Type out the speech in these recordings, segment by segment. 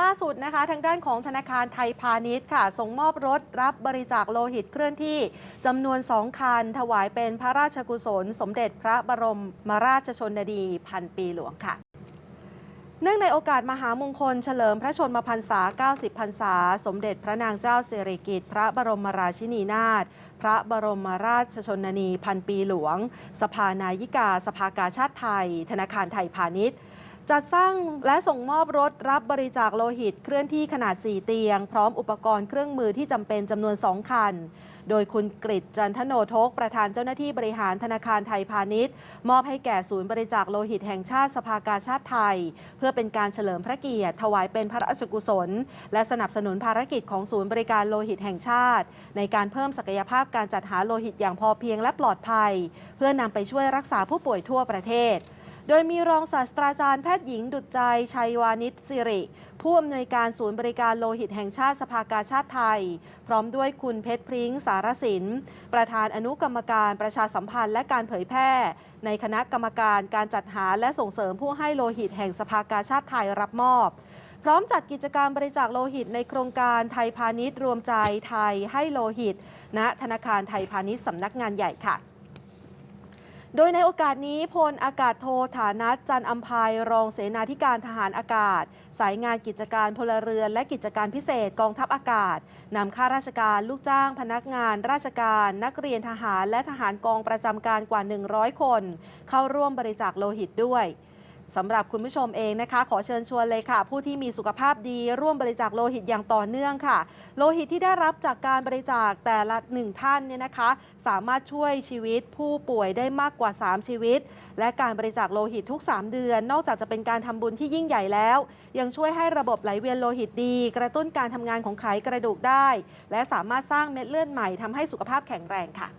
ล่าสุดนะคะทางด้านของธนาคารไทยพาณิชย์ค่ะ ส่งมอบรถรับบริจาคโลหิตเคลื่อนที่จำนวนสองคัน ถวายเป็นพระราชกุศล สมเด็จพระบรมมาราชชนนีพันปีหลวงค่ะ เนื่องในโอกาสมหามงคลเฉลิมพระชนมพรรษา 90 พรรษา สมเด็จพระนางเจ้าสิริกิติ์พระบรมราชินีนาถพระบรมราชชนนีพันปีหลวง สภานายิกา สภากาชาติไทย ธนาคารไทยพาณิชย์ จัดสร้างและส่งมอบรถรับบริจาคโลหิตเคลื่อนที่ขนาด 4 เตียง พร้อมอุปกรณ์เครื่องมือที่จำเป็นจำนวน 2 คัน โดยคุณกฤษจันทโนทก ประธานเจ้าหน้าที่บริหารธนาคารไทยพาณิชย์ มอบให้แก่ศูนย์บริจาคโลหิตแห่งชาติสภากาชาติไทย เพื่อเป็นการเฉลิมพระเกียรติ ถวายเป็นพระราชกุศล และสนับสนุนภารกิจของศูนย์บริการโลหิตแห่งชาติ ในการเพิ่มศักยภาพการจัดหาโลหิตอย่างพอเพียงและปลอดภัย เพื่อนำไปช่วยรักษาผู้ป่วยทั่วประเทศ โดยมีรองศาสตราจารย์แพทย์หญิงดุจใจชัยวานิชสิริ ผู้อำนวยการศูนย์บริการโลหิตแห่งชาติสภากาชาติไทย พร้อมด้วยคุณเพชรพริ้งสารสิน ประธานอนุกรรมการประชาสัมพันธ์และการเผยแพร่ ในคณะกรรมการการจัดหาและส่งเสริมผู้ให้โลหิตแห่งสภากาชาติไทยรับมอบพร้อมจัดกิจกรรมบริจาคโลหิตในโครงการไทยพาณิชย์รวมใจไทยให้โลหิตณธนาคารไทยพาณิชย์สำนักงานใหญ่ค่ะ โดยในโอกาสนี้พลอากาศโทฐานัทจันอัมพายรองเสนาธิการทหารอากาศ สายงานกิจการพลเรือน และกิจการพิเศษกองทัพอากาศนำข้าราชการลูกจ้าง พนักงาน ราชการ นักเรียนทหาร และทหารกองประจำการกว่า 100 คน เข้าร่วมบริจาคโลหิตด้วย สำหรับคุณผู้ชมเองนะคะ ขอเชิญชวนเลยค่ะ ผู้ที่มีสุขภาพดีร่วมบริจาคโลหิตอย่างต่อเนื่องค่ะ โลหิตที่ได้รับจากการบริจาคแต่ละหนึ่งท่านเนี่ยนะคะ สามารถช่วยชีวิตผู้ป่วยได้มากกว่า 3 ชีวิต และการบริจาคโลหิตทุก 3 เดือน นอกจากจะเป็นการทำบุญที่ยิ่งใหญ่แล้ว ยังช่วยให้ระบบไหลเวียนโลหิตดี กระตุ้นการทำงานของไขกระดูกได้ และสามารถสร้างเม็ดเลือดใหม่ทำให้สุขภาพแข็งแรงค่ะ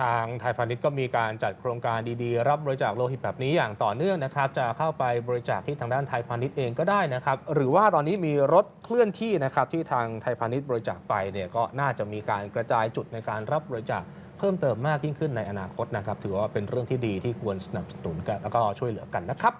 ทางไทยพาณิชย์ก็มีการจัดโครงการดีๆ รับบริจาคโลหิตแบบนี้อย่างต่อเนื่องนะครับ จะเข้าไปบริจาคที่ทางด้านไทยพาณิชย์เองก็ได้นะครับ หรือว่าตอนนี้มีรถเคลื่อนที่นะครับที่ทางไทยพาณิชย์บริจาคไปเนี่ยก็น่าจะมีการกระจายจุดในการรับบริจาคเพิ่มเติมมากยิ่งขึ้นในอนาคตนะครับ ถือว่าเป็นเรื่องที่ดีที่ควรสนับสนุนกันแล้วก็ช่วยเหลือกันนะครับ